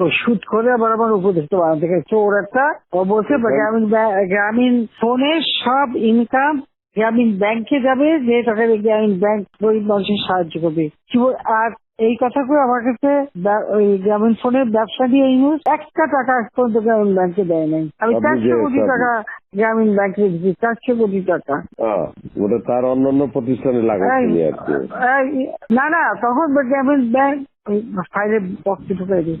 তো শুট করে আবার আমার উপদেশটা বানাতে চোর একটা ও বলছে গ্রামীণ গ্রামীণ ফোনে সব ইনকাম গ্রামীণ ব্যাংকে যাবে যে টাকা গ্রামীণ ব্যাংক গরিব মানুষের সাহায্য করবে। আর এই কথা করে আমার কাছে ওই গ্রামীণ ফোনের ব্যবসা দিয়ে এই নিউজ একটা টাকা পর্যন্ত গ্রামীণ ব্যাংকে দেয় নাই। আমি চারশো কোটি টাকা গ্রামীণ ব্যাংকে দিচ্ছি চারশো কোটি টাকা। ওটা তার অন্যান্য প্রতিষ্ঠানে না না তখন গ্রামীণ ব্যাংক ফাইলে বক্সে ঢুকাই দিই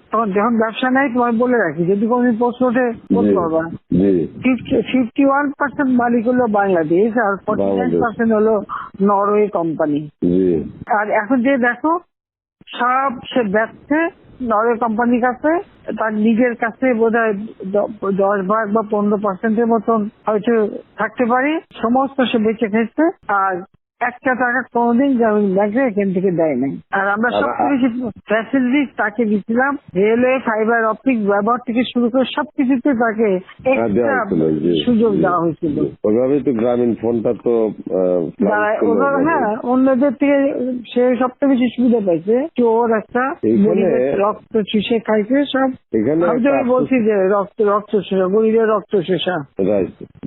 তখন যখন ব্যবসা নাই তোমায় বলে রাখি যদি কোনদিন প্রশ্ন ওঠে জি, পারবা ফিফটি ওয়ান পার্সেন্ট মালিক হলো বাংলাদেশ আর ফর্টি নাইন। পার্সেন্ট হলো নরওয়ে কোম্পানি আর এখন যে দেখো সব সে ব্যবসা নরওয়ে কোম্পানির কাছে তার নিজের কাছে বোধ হয় দশ ভাগ বা পনেরো পার্সেন্টের মতন হয়তো থাকতে পারে। সমস্ত সে বেঁচে খেয়েছে আর একটা টাকা কোনোদিন গ্রামীণ ব্যাংকে এখান থেকে দেয় নাই আর আমরা সবচেয়ে বেশি ফ্যাসিলিটি তাকে দিচ্ছিলাম রেলওয়ে ফাইবার অপটিক ব্যবহার থেকে শুরু করে সবকিছুতে তাকে হ্যাঁ, সুযোগ দেওয়া হয়েছিল জি। ওইভাবেই তো গ্রামীণ ফোনটা তো ওরা। হ্যাঁ অন্যদের থেকে সে সবচেয়ে বেশি সুবিধা পাইছে কি চোর একটা রক্ত চুষে খাইছে সব এখানে বলছি যে রক্ত রক্ত শোষা গরিবের রক্ত শোষা রাইট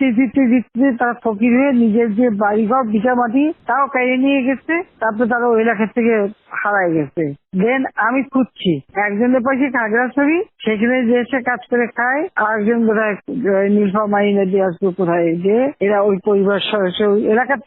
দিতে ফিরতে ফিরতে তারা ফকির হয়ে নিজের যে বাড়িঘর বিটা মাটি তাও কেড়ে নিয়ে গেছে, তারপর তারা ওই এলাকার থেকে হারায় গেছে। দেন আমি খুঁজছি। একজনের পাশে খাগড়াছড়ি, সেখানে যে এসে কাজ করে খায়, আরেকজন বোধহয় বোধ হয় নীলফা মাইনে দিয়ে আসবে কোথায় যে, এরা ওই পরিবার সদস্য এলাকার